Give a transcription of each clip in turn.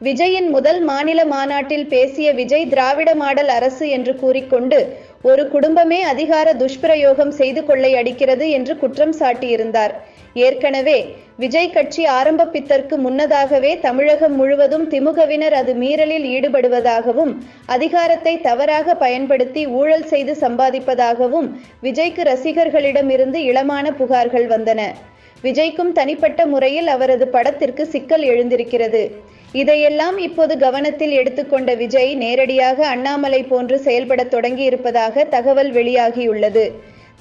விஜயின் முதல் மாநில மாநாட்டில் பேசிய விஜய் திராவிட மாடல் அரசு என்று கூறிக்கொண்டு ஒரு குடும்பமே அதிகார துஷ்பிரயோகம் செய்து கொள்ளையடிக்கிறது என்று குற்றம் சாட்டியிருந்தார். ஏற்கனவே விஜய் கட்சி ஆரம்பிப்பதற்கு முன்னதாகவே தமிழகம் முழுவதும் திமுகவினர் அது மீறலில் ஈடுபடுவதாகவும் அதிகாரத்தை தவறாக பயன்படுத்தி ஊழல் செய்து சம்பாதிப்பதாகவும் விஜய்க்கு ரசிகர்களிடமிருந்து இளமான புகார்கள் வந்தன. விஜய்க்கும் தனிப்பட்ட முறையில் அவரது படத்திற்கு சிக்கல் எழுந்திருக்கிறது. இதையெல்லாம் இப்போது கவனத்தில் எடுத்துக்கொண்ட விஜய் நேரடியாக அண்ணாமலை போன்று செயல்படத் தொடங்கியிருப்பதாக தகவல் வெளியாகியுள்ளது.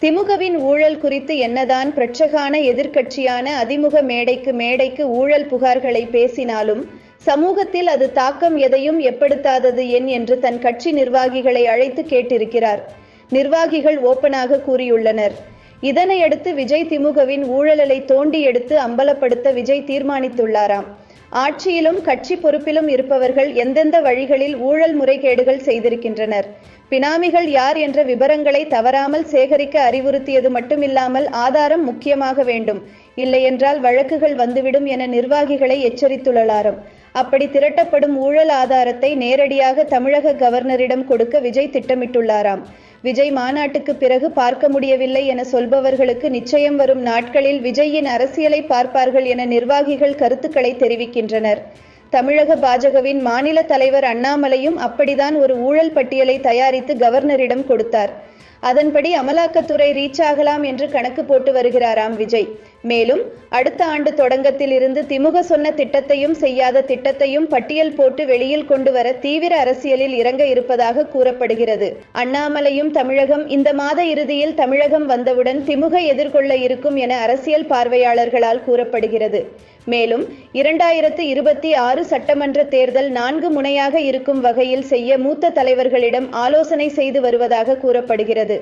திமுகவின் ஊழல் குறித்து என்னதான் பிரச்சகான எதிர்க்கட்சியான அதிமுக மேடைக்கு மேடைக்கு ஊழல் புகார்களை பேசினாலும் சமூகத்தில் அது தாக்கம் எதையும் ஏற்படுத்தாதது என் என்று தன் கட்சி நிர்வாகிகளை அழைத்து கேட்டிருக்கிறார். நிர்வாகிகள் ஓப்பனாக கூறியுள்ளனர். இதனையடுத்து விஜய் திமுகவின் ஊழலை தோண்டி எடுத்து அம்பலப்படுத்த விஜய் தீர்மானித்துள்ளாராம். ஆட்சியிலும் கட்சி பொறுப்பிலும் இருப்பவர்கள் எந்தெந்த வழிகளில் ஊழல் முறைகேடுகள் செய்திருக்கின்றனர்? பினாமிகள் யார் என்ற விவரங்களை தவறாமல் சேகரிக்க அறிவுறுத்தியது மட்டுமில்லாமல் ஆதாரம் முக்கியமாக வேண்டும். இல்லையென்றால் வழக்குகள் வந்துவிடும் என நிர்வாகிகளை எச்சரித்துள்ளாராம் அப்படி திரட்டப்படும் ஊழல் ஆதாரத்தை நேரடியாக தமிழக கவர்னரிடம் கொடுக்க விஜய் திட்டமிட்டுள்ளாராம். விஜய் மாநாட்டுக்கு பிறகு பார்க்க முடியவில்லை என சொல்பவர்களுக்கு நிச்சயம் வரும் நாட்களில் விஜயின் அரசியலை பார்ப்பார்கள் என நிர்வாகிகள் கருத்துக்களை தெரிவிக்கின்றனர். தமிழக பாஜகவின் மாநில தலைவர் அண்ணாமலையும் அப்படிதான் ஒரு ஊழல் பட்டியலை தயாரித்து கவர்னரிடம் கொடுத்தார். அதன்படி அமலாக்கத்துறை ரீச் ஆகலாம் என்று கணக்கு போட்டு வருகிறாராம் விஜய். மேலும் அடுத்த ஆண்டு தொடங்கத்தில் இருந்து திமுக சொன்ன திட்டத்தையும் செய்யாத திட்டத்தையும் பட்டியல் போட்டு வெளியில் கொண்டு வர தீவிர அரசியலில் இறங்க இருப்பதாக கூறப்படுகிறது. அண்ணாமலையும் தமிழகம் இந்த மாத இறுதியில் தமிழகம் வந்தவுடன் திமுக எதிர்கொள்ள இருக்கும் என அரசியல் பார்வையாளர்களால் கூறப்படுகிறது. மேலும் இரண்டாயிரத்து இருபத்தி ஆறு சட்டமன்ற தேர்தல் நான்கு முனையாக இருக்கும் வகையில் செய்ய மூத்த தலைவர்களிடம் ஆலோசனை செய்து வருவதாக கூறப்படுகிறது.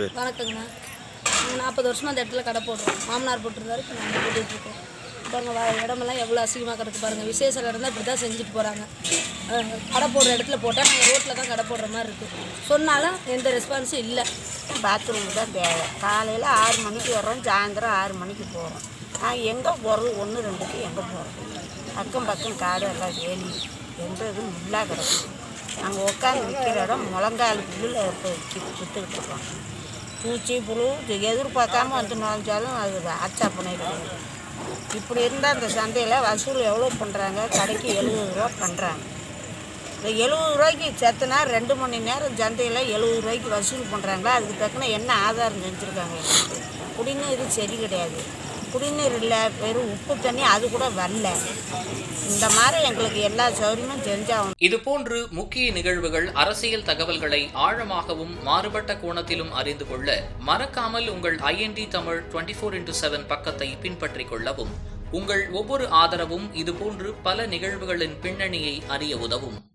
பேர். வணக்கங்கண்ணா. நாங்கள் நாற்பது வருஷமாக அந்த இடத்துல கடை போடுறோம். மாமனார் போட்டிருந்தாரு இப்போ நாங்கள் போட்டுட்டு இருக்கோம் பாருங்க வா இடமெல்லாம் எவ்வளோ அசிங்கமாக கிடக்கு பாருங்கள் விசேஷம் நடந்தால் இப்படி தான் செஞ்சுட்டு போகிறாங்க கடை போடுற இடத்துல போட்டால் நாங்கள் ரோட்டில் தான் கடை போடுற மாதிரி இருக்குது சொன்னாலும் எந்த ரெஸ்பான்ஸும் இல்லை. பாத்ரூம் தான் தேவை. காலையில் ஆறு மணிக்கு வர்றோம் சாயந்தரம் ஆறு மணிக்கு போகிறோம் நான் எங்கே போகிறது ஒன்று ரெண்டுக்கு எங்கே போகிறது அக்கம் பக்கம் காடு எல்லாம் வேலி. எந்த இதுவும் முள்ளாக கிடக்கும் நாங்கள் உட்காந்து விற்கிற இடம் முழங்கால் புல்லில் இப்போ விற்றுக்கிட்டு இருக்கோம். பூச்சி புழு இது எதிர்பார்க்காம வந்து நுழைஞ்சாலும் அது ஆச்சா கிடையாது. இப்படி இருந்தால் அந்த சந்தையில் வசூல் எவ்வளோ பண்ணுறாங்க கடைக்கு எழுபது ரூபா பண்ணுறாங்க இந்த எழுபது ரூபாய்க்கு செத்துனா ரெண்டு மணி நேரம் சந்தையில் எழுபது ரூபாய்க்கு வசூல் பண்ணுறாங்களா அதுக்கு தக்கன என்ன ஆதாரம் செஞ்சுருக்காங்க அப்படின்னு இது சரி கிடையாது. குடிநீர் இல்லை வெறும் உப்பு தண்ணி அது கூட வரல. இந்த மாதிரி எங்களுக்கு எல்லா சௌகரியமும் செஞ்சாகணும் இதுபோன்று முக்கிய நிகழ்வுகள் அரசியல் தகவல்களை ஆழமாகவும் மாறுபட்ட கோணத்திலும் அறிந்து கொள்ள மறக்காமல் உங்கள் IND Tamil twenty four into seven பக்கத்தை பின்பற்றிக் கொள்ளவும். உங்கள் ஒவ்வொரு ஆதரவும் இதுபோன்று பல நிகழ்வுகளின் பின்னணியை அறிய உதவும்.